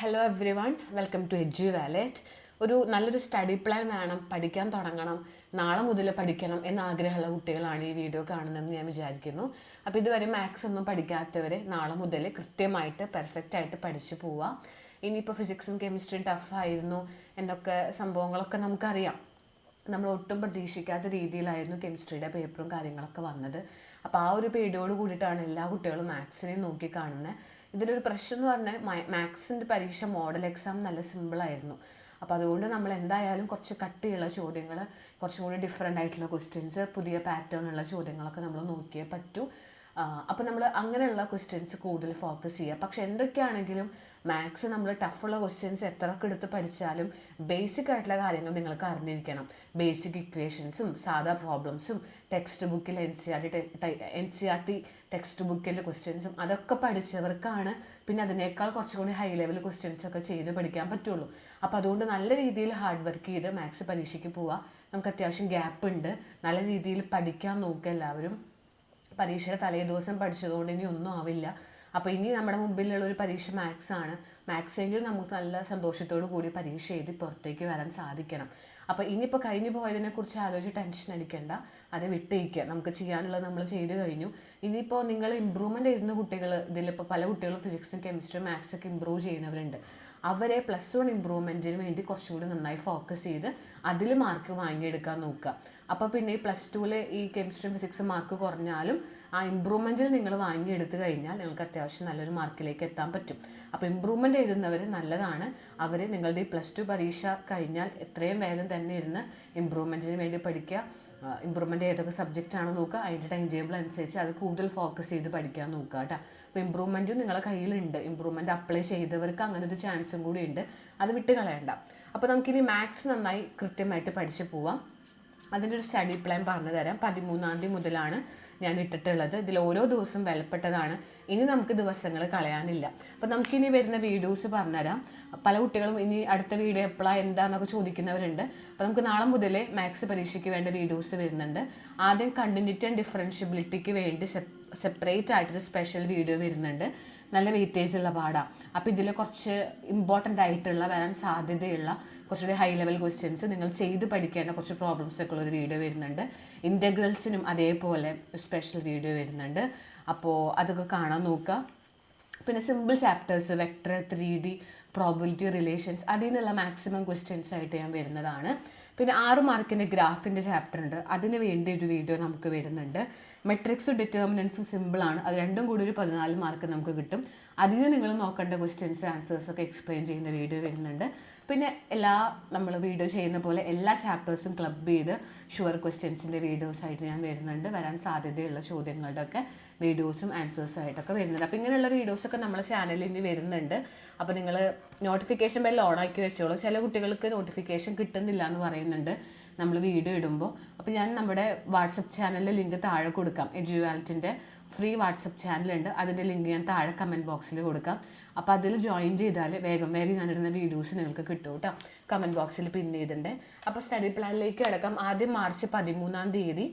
Hello everyone welcome to edu wallet ഒരു നല്ലൊരു study plan വേണം. പഠിക്കാൻ തുടങ്ങണം. നാളെ മുതൽ പഠിക്കണം എന്ന ആഗ്രഹമുള്ള കുട്ടികളാണ് ഈ വീഡിയോ കാണുന്നതെന്ന് ഞാൻ വിചാരിക്കുന്നു. അപ്പോൾ ഇതുവരെ മാത്സ് ഒന്നും പഠിക്കാത്തവർ നാളെ മുതൽ കൃത്യമായിട്ട് പെർഫെക്റ്റ് ആയിട്ട് പഠിച്ചു പോവാം. ഇനിയിപ്പോൾ ഫിസിക്സും കെമിസ്ട്രിയും ടഫായിരുന്നു എന്നൊക്കെ സംഭവങ്ങളൊക്കെ നമുക്കറിയാം. നമ്മൾ ഒട്ടും പ്രതീക്ഷിക്കാത്ത രീതിയിലായിരുന്നു കെമിസ്ട്രിയുടെ പേപ്പറും കാര്യങ്ങളൊക്കെ വന്നത്. അപ്പോൾ ആ ഒരു പേടിയോട് കൂടിയിട്ടാണ് എല്ലാ കുട്ടികളും മാത്സിനെ നോക്കി കാണുന്നത് ഇതിലൊരു പ്രശ്നം എന്ന് പറഞ്ഞാൽ മാത്സിന്റെ പരീക്ഷ മോഡൽ എക്സാം നല്ല സിമ്പിളായിരുന്നു അപ്പോൾ അതുകൊണ്ട് നമ്മൾ എന്തായാലും കുറച്ച് കട്ടിയുള്ള ചോദ്യങ്ങൾ കുറച്ചും കൂടി ഡിഫറെന്റ് ആയിട്ടുള്ള ക്വസ്റ്റ്യൻസ് പുതിയ പാറ്റേൺ ഉള്ള ചോദ്യങ്ങളൊക്കെ നമ്മൾ നോക്കിയേ പറ്റൂ. അപ്പോൾ നമ്മൾ അങ്ങനെയുള്ള ക്വസ്റ്റ്യൻസ് കൂടുതൽ ഫോക്കസ് ചെയ്യുക. പക്ഷെ എന്തൊക്കെയാണെങ്കിലും മാത്സ് നമ്മൾ ടഫുള്ള ക്വസ്റ്റ്യൻസ് എത്രയൊക്കെ എടുത്ത് പഠിച്ചാലും ബേസിക് ആയിട്ടുള്ള കാര്യങ്ങൾ നിങ്ങൾക്ക് അറിഞ്ഞിരിക്കണം. ബേസിക് ഇക്വേഷൻസും സാധാ പ്രോബ്ലംസും ടെക്സ്റ്റ് ബുക്കിൽ N C R T N C R T text ബുക്കിന്റെ ക്വസ്റ്റ്യൻസും അതൊക്കെ പഠിച്ചവർക്കാണ് പിന്നെ അതിനേക്കാൾ കുറച്ചുകൂടി ഹൈ ലെവൽ ക്വസ്റ്റ്യൻസ് ഒക്കെ ചെയ്ത് പഠിക്കാൻ പറ്റുള്ളൂ. അപ്പോൾ അതുകൊണ്ട് നല്ല രീതിയിൽ ഹാർഡ് വർക്ക് ചെയ്ത് മാത്സ് പരീക്ഷയ്ക്ക് പോവാം. നമുക്ക് അത്യാവശ്യം ഗ്യാപ്പ് ഉണ്ട്. നല്ല രീതിയിൽ പഠിക്കാൻ നോക്കുക എല്ലാവരും. പരീക്ഷയുടെ തലേ ദിവസം പഠിച്ചതുകൊണ്ട് ഇനി ഒന്നും ആവില്ല. അപ്പോൾ ഇനി നമ്മുടെ മുമ്പിലുള്ള ഒരു പരീക്ഷ മാത്സ് ആണ്. മാത്സ് എങ്കിൽ നമുക്ക് നല്ല സന്തോഷത്തോടു കൂടി പരീക്ഷ എഴുതി പുറത്തേക്ക് വരാൻ സാധിക്കണം. അപ്പോൾ ഇനിയിപ്പോൾ കഴിഞ്ഞു പോയതിനെക്കുറിച്ച് ആലോചിച്ച് ടെൻഷൻ അടിക്കേണ്ട. അത് വിട്ടേക്കുക നമുക്ക് ചെയ്യാനുള്ളത് നമ്മൾ ചെയ്ത് കഴിഞ്ഞു. ഇനിയിപ്പോൾ നിങ്ങൾ ഇമ്പ്രൂവ്മെന്റ് ചെയ്യുന്ന കുട്ടികൾ ഇതിലിപ്പോൾ പല കുട്ടികളും ഫിസിക്സും കെമിസ്ട്രിയും മാത്സ് ഒക്കെ ഇമ്പ്രൂവ് ചെയ്യുന്നവരുണ്ട്. അവരെ പ്ലസ് വൺ ഇമ്പ്രൂവ്മെന്റിന് വേണ്ടി കുറച്ചുകൂടി നന്നായി ഫോക്കസ് ചെയ്ത് അതിൽ മാർക്ക് വാങ്ങിയെടുക്കാൻ നോക്കുക. അപ്പോൾ പിന്നെ ഈ പ്ലസ് ടുവിൽ ഈ കെമിസ്ട്രിയും ഫിസിക്സും മാർക്ക് കുറഞ്ഞാലും ആ ഇമ്പ്രൂവ്മെന്റിൽ നിങ്ങൾ വാങ്ങിയെടുത്ത് കഴിഞ്ഞാൽ നിങ്ങൾക്ക് അത്യാവശ്യം നല്ലൊരു മാർക്കിലേക്ക് എത്താൻ പറ്റും. അപ്പോൾ ഇമ്പ്രൂവ്മെന്റ് എഴുതുന്നവർ നല്ലതാണ്. അവർ നിങ്ങളുടെ ഈ പ്ലസ് ടു പരീക്ഷ കഴിഞ്ഞാൽ എത്രയും വേഗം തന്നെ ഇരുന്ന് ഇമ്പ്രൂവ്മെന്റിന് വേണ്ടി പഠിക്കുക. ഇമ്പ്രൂവ്മെന്റ് ഏതൊക്കെ സബ്ജക്റ്റ് ആണോ നോക്കുക. അതിന്റെ ടൈം ടേബിൾ അനുസരിച്ച് അത് കൂടുതൽ ഫോക്കസ് ചെയ്ത് പഠിക്കാൻ നോക്കുക കേട്ടോ. അപ്പോൾ ഇമ്പ്രൂവ്മെന്റും നിങ്ങളുടെ കയ്യിലുണ്ട്. ഇമ്പ്രൂവ്മെന്റ് അപ്ലൈ ചെയ്തവർക്ക് അങ്ങനെ ഒരു ചാൻസും കൂടി ഉണ്ട്. അത് വിട്ട് കളയണ്ട. അപ്പോൾ നമുക്കിനി മാത്സ് നന്നായി കൃത്യമായിട്ട് പഠിച്ചു പോവാം. അതിന്റെ ഒരു സ്റ്റഡി പ്ലാൻ പറഞ്ഞു തരാം പതിമൂന്നാം തീയതി മുതലാണ് ഞാൻ ഇട്ടിട്ടുള്ളത്. ഇതിൽ ഓരോ ദിവസവും വിലപ്പെട്ടതാണ്. ഇനി നമുക്ക് ദിവസങ്ങൾ കളയാനില്ല. അപ്പം നമുക്കിനി വരുന്ന വീഡിയോസ് പറഞ്ഞുതരാം. പല കുട്ടികളും ഇനി അടുത്ത വീഡിയോ എപ്പോഴാണ് എന്താണെന്നൊക്കെ ചോദിക്കുന്നവരുണ്ട്. അപ്പോൾ നമുക്ക് നാളെ മുതലേ മാത്സ് പരീക്ഷയ്ക്ക് വേണ്ട വീഡിയോസ് വരുന്നുണ്ട്. ആദ്യം കണ്ടിന്യൂറ്റി ആൻഡ് ഡിഫറൻഷ്യബിലിറ്റിക്ക് വേണ്ടി സെപ്പറേറ്റ് ആയിട്ടൊരു സ്പെഷ്യൽ വീഡിയോ വരുന്നുണ്ട്. നല്ല വെയിറ്റേജ് ഉള്ള പാടാണ് അപ്പോൾ ഇതിൽ കുറച്ച് ഇമ്പോർട്ടന്റ് ആയിട്ടുള്ള വരാൻ സാധ്യതയുള്ള കുറച്ചുകൂടി ഹൈ ലെവൽ ക്വസ്റ്റ്യൻസ് നിങ്ങൾ ചെയ്ത് പഠിക്കേണ്ട കുറച്ച് പ്രോബ്ലംസ് ഒക്കെ ഉള്ള ഒരു വീഡിയോ വരുന്നുണ്ട്. ഇന്റഗ്രൽസിനും അതേപോലെ സ്പെഷ്യൽ വീഡിയോ വരുന്നുണ്ട്. അപ്പോൾ അതൊക്കെ കാണാൻ നോക്കുക. പിന്നെ simple chapters vector three D probability relations അതിൽ നിന്നുള്ള മാക്സിമം ക്വസ്റ്റ്യൻസ് ആയിട്ട് ഞാൻ വരുന്നതാണ്. പിന്നെ ആറ് മാർക്കിന്റെ ഗ്രാഫിന്റെ ചാപ്റ്റർ ഉണ്ട്. അതിന് വേണ്ടി ഒരു വീഡിയോ നമുക്ക് വരുന്നുണ്ട്. മെട്രിക്സ് ഡിറ്റർമിനൻസും സിമ്പിളാണ് അത് രണ്ടും കൂടി ഒരു പതിനാല് മാർക്ക് നമുക്ക് കിട്ടും. അതിന് നിങ്ങൾ നോക്കേണ്ട ക്വസ്റ്റ്യൻസ് ആൻസേഴ്സ് ഒക്കെ എക്സ്പ്ലെയിൻ ചെയ്യുന്ന വീഡിയോ വരുന്നുണ്ട്. പിന്നെ എല്ലാ നമ്മൾ വീഡിയോ ചെയ്യുന്ന പോലെ എല്ലാ ചാപ്റ്റേഴ്സും ക്ലബ് ചെയ്ത് ഷുവർ ക്വസ്റ്റ്യൻസിന്റെ വീഡിയോസ് ആയിട്ട് ഞാൻ വരുന്നുണ്ട്. വരാൻ സാധ്യതയുള്ള ചോദ്യങ്ങളുടെ ഒക്കെ വീഡിയോസും ആൻസേഴ്സും ആയിട്ടൊക്കെ വരുന്നുണ്ട്. അപ്പോൾ ഇങ്ങനെയുള്ള വീഡിയോസൊക്കെ നമ്മുടെ ചാനലിൽ ഇനി വരുന്നുണ്ട്. അപ്പോൾ നിങ്ങൾ നോട്ടിഫിക്കേഷൻ ബെൽ ഓൺ ആക്കി വെച്ചോളൂ. ചില കുട്ടികൾക്ക് നോട്ടിഫിക്കേഷൻ കിട്ടുന്നില്ല എന്ന് പറയുന്നുണ്ട്. നമ്മൾ വീഡിയോ ഇടുമ്പോൾ അപ്പോൾ ഞാൻ നമ്മുടെ വാട്സപ്പ് ചാനലിൽ ലിങ്ക് താഴെ കൊടുക്കാം. എഡ്യൂവാലറ്റിന്റെ ഫ്രീ വാട്സപ്പ് ചാനലുണ്ട് അതിന്റെ ലിങ്ക് ഞാൻ താഴെ കമന്റ് ബോക്സിൽ കൊടുക്കാം. അപ്പോൾ അതിൽ ജോയിൻ ചെയ്താൽ വേഗം വേഗം ഞാനിടുന്ന വീഡിയോസ് നിങ്ങൾക്ക് കിട്ടും കേട്ടോ കമന്റ് ബോക്സിൽ പിൻ ചെയ്തിട്ടുണ്ട് അപ്പോൾ സ്റ്റഡി പ്ലാനിലേക്ക് കിടക്കാം. ആദ്യം മാർച്ച് പതിമൂന്നാം തീയതി.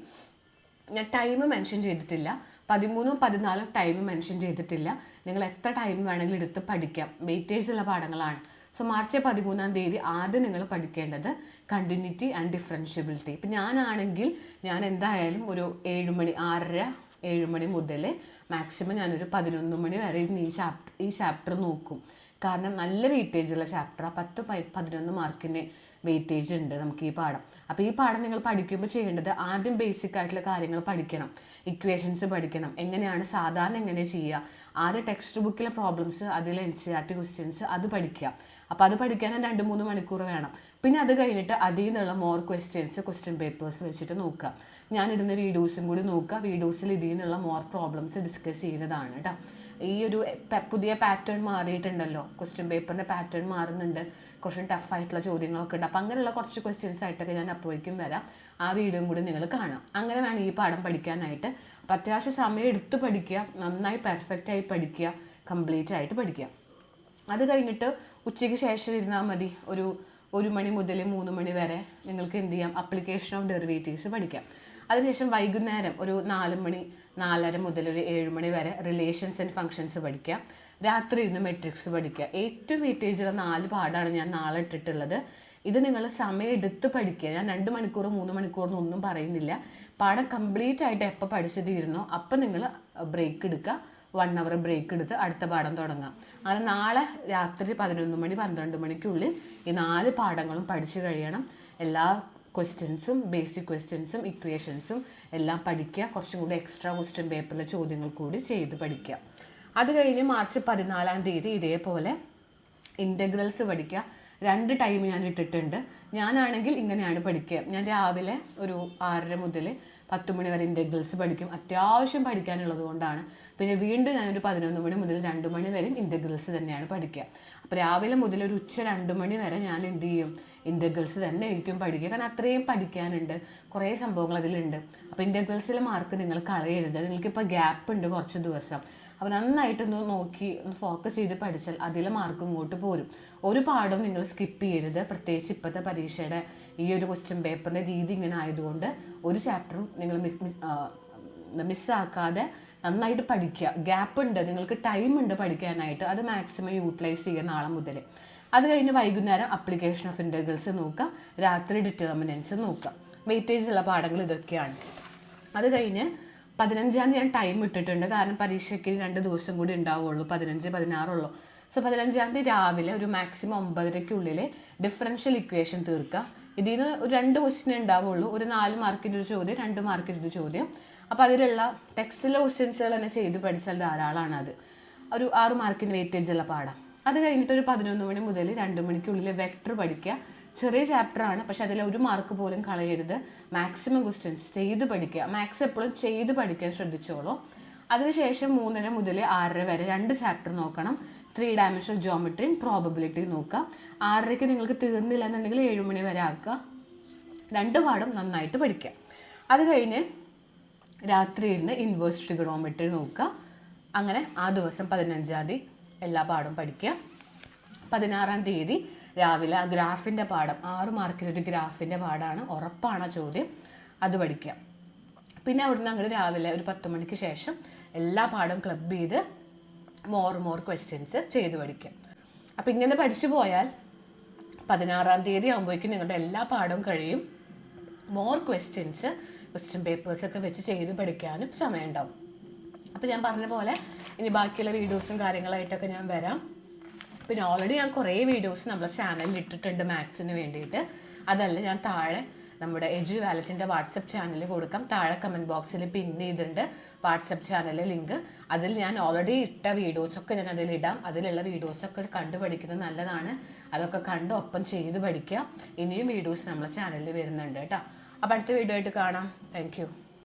ഞാൻ ടൈം മെൻഷൻ ചെയ്തിട്ടില്ല. പതിമൂന്നും പതിനാലും ടൈം മെൻഷൻ ചെയ്തിട്ടില്ല. നിങ്ങൾ എത്ര ടൈം വേണമെങ്കിലും എടുത്ത് പഠിക്കാം. വെയിറ്റേജ് ഉള്ള പാഠങ്ങളാണ്. സോ മാർച്ച് പതിമൂന്നാം തീയതി ആദ്യം നിങ്ങൾ പഠിക്കേണ്ടത് കണ്ടിന്യൂറ്റി ആൻഡ് ഡിഫറൻഷ്യബിലിറ്റി ഇപ്പം ഞാനാണെങ്കിൽ ഞാൻ എന്തായാലും ഒരു ഏഴുമണി ആറര ഏഴുമണി മുതൽ മാക്സിമം ഞാനൊരു പതിനൊന്ന് മണി വരെ ഇരുന്ന് ഈ ചാപ്റ്റർ ഈ ചാപ്റ്റർ നോക്കും. കാരണം നല്ല വെയിറ്റേജ് ഉള്ള ചാപ്റ്ററാണ് പത്ത് പതിനൊന്ന് മാർക്കിന് വെയിറ്റേജ് ഉണ്ട് നമുക്ക് ഈ പാഠം. അപ്പോൾ ഈ പാഠം നിങ്ങൾ പഠിക്കുമ്പോൾ ചെയ്യേണ്ടത് ആദ്യം ബേസിക് ആയിട്ടുള്ള കാര്യങ്ങൾ പഠിക്കണം. ഇക്വേഷൻസ് പഠിക്കണം. എങ്ങനെയാണ് സാധാരണ എങ്ങനെ ചെയ്യുക ആദ്യം ടെക്സ്റ്റ് ബുക്കിലെ പ്രോബ്ലംസ് അതിലെ N C R T questions അത് പഠിക്കുക. അപ്പോൾ അത് പഠിക്കാൻ രണ്ട് മൂന്ന് മണിക്കൂർ വേണം. പിന്നെ അത് കഴിഞ്ഞിട്ട് അതിൽ നിന്നുള്ള മോർ ക്വസ്റ്റ്യൻസ് ക്വസ്റ്റ്യൻ പേപ്പേഴ്സ് വെച്ചിട്ട് നോക്കുക. ഞാനിടുന്ന വീഡിയോസും കൂടി നോക്കുക. വീഡിയോസിൽ ഇതിൽ നിന്നുള്ള മോർ പ്രോബ്ലംസ് ഡിസ്കസ് ചെയ്യുന്നതാണ് കേട്ടോ ഈ ഒരു പുതിയ പാറ്റേൺ മാറിയിട്ടുണ്ടല്ലോ. ക്വസ്റ്റ്യൻ പേപ്പറിന്റെ പാറ്റേൺ മാറുന്നുണ്ട്. കുറച്ച് ടഫായിട്ടുള്ള ചോദ്യങ്ങളൊക്കെ ഉണ്ട്. അപ്പോൾ അങ്ങനെയുള്ള കുറച്ച് ക്വസ്റ്റ്യൻസ് ആയിട്ടൊക്കെ ഞാൻ അപ്പോഴേക്കും വരാം. ആ വീഡിയോയും കൂടി നിങ്ങൾ കാണാം. അങ്ങനെ വേണം ഈ പാഠം പഠിക്കാനായിട്ട്. അപ്പം അത്യാവശ്യം സമയം എടുത്ത് പഠിക്കുക. നന്നായി പെർഫെക്റ്റ് ആയി പഠിക്കുക. കംപ്ലീറ്റ് ആയിട്ട് പഠിക്കുക. അത് കഴിഞ്ഞിട്ട് ഉച്ചയ്ക്ക് ശേഷം ഇരുന്നാൽ മതി. ഒരു ഒരു മണി മുതൽ മൂന്ന് മണി വരെ നിങ്ങൾക്ക് എന്ത് ചെയ്യാം? അപ്ലിക്കേഷൻ ഓഫ് ഡെറിവേറ്റീവ്സ് പഠിക്കാം. അതിനുശേഷം വൈകുന്നേരം ഒരു നാല് മണി നാലര മുതൽ ഒരു ഏഴ് മണി വരെ റിലേഷൻസ് ആൻഡ് ഫങ്ഷൻസ് പഠിക്കാം. രാത്രി ഇരുന്ന് മെട്രിക്സ് പഠിക്കുക. ഏറ്റവും വെയിറ്റേജുള്ള നാല് പാടാണ് ഞാൻ നാളെ ഇട്ടിട്ടുള്ളത്. ഇത് നിങ്ങൾ സമയം എടുത്ത് പഠിക്കുക. ഞാൻ രണ്ട് മണിക്കൂർ മൂന്ന് മണിക്കൂർ ഒന്നും പറയുന്നില്ല. പാഠം കംപ്ലീറ്റ് ആയിട്ട് എപ്പോൾ പഠിച്ചു തീരുന്നോ അപ്പം നിങ്ങൾ ബ്രേക്ക് എടുക്കുക. വൺ അവർ ബ്രേക്ക് എടുത്ത് അടുത്ത പാഠം തുടങ്ങാം. അങ്ങനെ നാളെ രാത്രി പതിനൊന്ന് മണി പന്ത്രണ്ട് മണിക്കുള്ളിൽ ഈ നാല് പാഠങ്ങളും പഠിച്ചു കഴിയണം. എല്ലാ ക്വസ്റ്റ്യൻസും ബേസിക് ക്വസ്റ്റ്യൻസും ഇക്വേഷൻസും എല്ലാം പഠിക്കുക. കുറച്ചും കൂടി എക്സ്ട്രാ ക്വസ്റ്റ്യൻ പേപ്പറിലെ ചോദ്യങ്ങൾ കൂടി ചെയ്ത് പഠിക്കുക. അത് കഴിഞ്ഞ് മാർച്ച് പതിനാലാം തീയതി ഇതേപോലെ ഇന്റഗ്രൽസ് പഠിക്കുക. രണ്ട് ടൈം ഞാൻ ഇട്ടിട്ടുണ്ട്. ഞാനാണെങ്കിൽ ഇങ്ങനെയാണ് പഠിക്കുക. ഞാൻ രാവിലെ ഒരു ആറര മുതൽ പത്ത് മണി വരെ ഇന്റഗ്രൽസ് പഠിക്കും. അത്യാവശ്യം പഠിക്കാനുള്ളത് കൊണ്ടാണ്. പിന്നെ വീണ്ടും ഞാനൊരു പതിനൊന്ന് മണി മുതൽ രണ്ട് മണി വരെ ഇന്റഗ്രൽസ് തന്നെയാണ് പഠിക്കുക. അപ്പോൾ രാവിലെ മുതൽ ഒരു ഉച്ച രണ്ട് മണി വരെ ഞാൻ എന്ത് ചെയ്യും? ഇന്റഗ്രൽസ് തന്നെ ആയിരിക്കും പഠിക്കുക. കാരണം അത്രയും പഠിക്കാനുണ്ട്. കുറേ സംഭവങ്ങൾ അതിലുണ്ട്. അപ്പോൾ ഇന്റഗ്രൽസിലെ മാർക്ക് നിങ്ങൾ കളയരുത്. നിങ്ങൾക്കിപ്പോൾ ഗ്യാപ്പ് ഉണ്ട് കുറച്ച് ദിവസം. അപ്പോൾ നന്നായിട്ടൊന്ന് നോക്കി ഒന്ന് ഫോക്കസ് ചെയ്ത് പഠിച്ചാൽ അതിലെ മാർക്ക് ഇങ്ങോട്ട് പോരും. ഒരു പാഠവും നിങ്ങൾ സ്കിപ്പ് ചെയ്യരുത്. പ്രത്യേകിച്ച് ഇപ്പോഴത്തെ പരീക്ഷയുടെ ഈ ഒരു ക്വസ്റ്റ്യൻ പേപ്പറിന്റെ രീതി ഇങ്ങനെ ആയതുകൊണ്ട് ഒരു ചാപ്റ്ററും നിങ്ങൾ മിസ്സാക്കാതെ നന്നായിട്ട് പഠിക്കുക. ഗ്യാപ്പ് ഉണ്ട്. നിങ്ങൾക്ക് ടൈം ഉണ്ട് പഠിക്കാനായിട്ട്. അത് മാക്സിമം യൂട്ടിലൈസ് ചെയ്യുക നാളെ മുതൽ അത് കഴിഞ്ഞ് വൈകുന്നേരം അപ്ലിക്കേഷൻ ഓഫ് ഇന്റർഗിൾസ് നോക്കുക. രാത്രി ഡിറ്റർമിനൻസ് നോക്കുക. വെയിറ്റേജ് ഉള്ള പാഠങ്ങൾ ഇതൊക്കെയാണ്. അത് കഴിഞ്ഞ് പതിനഞ്ചാം തീയതി ഞാൻ ടൈം ഇട്ടിട്ടുണ്ട്. കാരണം പരീക്ഷയ്ക്ക് രണ്ട് ദിവസം കൂടി ഉണ്ടാവുള്ളൂ. പതിനഞ്ച് പതിനാറുള്ളൂ സോ പതിനഞ്ചാം തീയതി രാവിലെ ഒരു മാക്സിമം ഒമ്പതരയ്ക്കുള്ളിൽ ഡിഫറൻഷ്യൽ ഇക്വേഷൻ തീർക്കുക. ഇതിൽ നിന്ന് ഒരു രണ്ട് ക്വസ്റ്റ്യൻ ഉണ്ടാവുള്ളൂ. ഒരു നാല് മാർക്കിന്റെ ഒരു ചോദ്യം രണ്ട് മാർക്കിന്റെ ഒരു ചോദ്യം. അപ്പോൾ അതിലുള്ള ടെക്സ്റ്റിലെ ക്വസ്റ്റ്യൻസുകൾ തന്നെ ചെയ്ത് പഠിച്ചാൽ ധാരാളമാണ് അത്. ഒരു ആറ് മാർക്കിന്റെ വെയിറ്റേജ് ഉള്ള പാടാം അത് കഴിഞ്ഞിട്ട് ഒരു പതിനൊന്ന് മണി മുതൽ രണ്ട് മണിക്കുള്ളിൽ വെക്ടർ പഠിക്കുക. ചെറിയ ചാപ്റ്ററാണ് പക്ഷെ അതിൽ ഒരു മാർക്ക് പോലും കളയരുത്. മാക്സിമം ക്വസ്റ്റ്യൻസ് ചെയ്ത് പഠിക്കുക. മാക്സ് എപ്പോഴും ചെയ്ത് പഠിക്കാൻ ശ്രദ്ധിച്ചോളൂ. അതിനുശേഷം മൂന്നര മുതൽ ആറര വരെ രണ്ട് ചാപ്റ്റർ നോക്കണം. ത്രീ ഡയമെൻഷണൽ ജോമെട്രിയും പ്രോബബിലിറ്റിയും നോക്കുക. ആറരയ്ക്ക് നിങ്ങൾക്ക് തീർന്നില്ല എന്നുണ്ടെങ്കിൽ ഏഴ് മണി വരെ ആക്കുക. രണ്ട് പാടും നന്നായിട്ട് പഠിക്കുക. അത് കഴിഞ്ഞ് രാത്രി ഇരുന്ന് ഇൻവേഴ്സ് ട്രിഗണോമെട്രി നോക്കുക. അങ്ങനെ ആ ദിവസം പതിനഞ്ചാം തീയതി എല്ലാ പാടും പഠിക്കുക. പതിനാറാം തീയതി രാവിലെ ആ ഗ്രാഫിന്റെ പാഠം ആറ് മാർക്കിന്റെ ഒരു ഗ്രാഫിന്റെ പാഠമാണ് ഉറപ്പാണ് ചോദ്യം. അത് പഠിക്കുക. പിന്നെ അവിടുന്ന് അങ്ങോട്ട് രാവിലെ ഒരു പത്ത് മണിക്ക് ശേഷം എല്ലാ പാഠം ക്ലബ് ചെയ്ത് മോർ മോർ ക്വസ്റ്റ്യൻസ് ചെയ്ത് പഠിക്കുക അപ്പം ഇങ്ങനെ പഠിച്ചു പോയാൽ പതിനാറാം തീയതി ആകുമ്പോഴേക്കും നിങ്ങളുടെ എല്ലാ പാഠവും കഴിയും. മോർ ക്വസ്റ്റ്യൻസ് ക്വസ്റ്റ്യൻ പേപ്പേഴ്സൊക്കെ വെച്ച് ചെയ്ത് പഠിക്കാനും സമയമുണ്ടാവും. അപ്പോൾ ഞാൻ പറഞ്ഞ പോലെ ഇനി ബാക്കിയുള്ള വീഡിയോസും കാര്യങ്ങളായിട്ടൊക്കെ ഞാൻ വരാം. പിന്നെ ഓൾറെഡി ഞാൻ കുറേ വീഡിയോസ് നമ്മുടെ ചാനലിൽ ഇട്ടിട്ടുണ്ട് മാത്സിന് വേണ്ടിയിട്ട്. അതല്ല ഞാൻ താഴെ നമ്മുടെ എജു വാലറ്റിന്റെ വാട്സപ്പ് ചാനൽ കൊടുക്കാം. താഴെ കമന്റ് ബോക്സിൽ പിൻ ചെയ്തിട്ടുണ്ട്. വാട്സപ്പ് ചാനലിലെ ലിങ്ക്. അതിൽ ഞാൻ ഓൾറെഡി ഇട്ട വീഡിയോസൊക്കെ ഞാൻ അതിൽ ഇടാം. അതിലുള്ള വീഡിയോസൊക്കെ കണ്ടു പഠിക്കുന്നത് നല്ലതാണ്. അതൊക്കെ കണ്ട് ഒപ്പം ചെയ്ത് പഠിക്കുക. ഇനിയും വീഡിയോസ് നമ്മുടെ ചാനലിൽ വരുന്നുണ്ട് കേട്ടോ. അപ്പോൾ അടുത്ത വീഡിയോ ആയിട്ട് കാണാം. താങ്ക്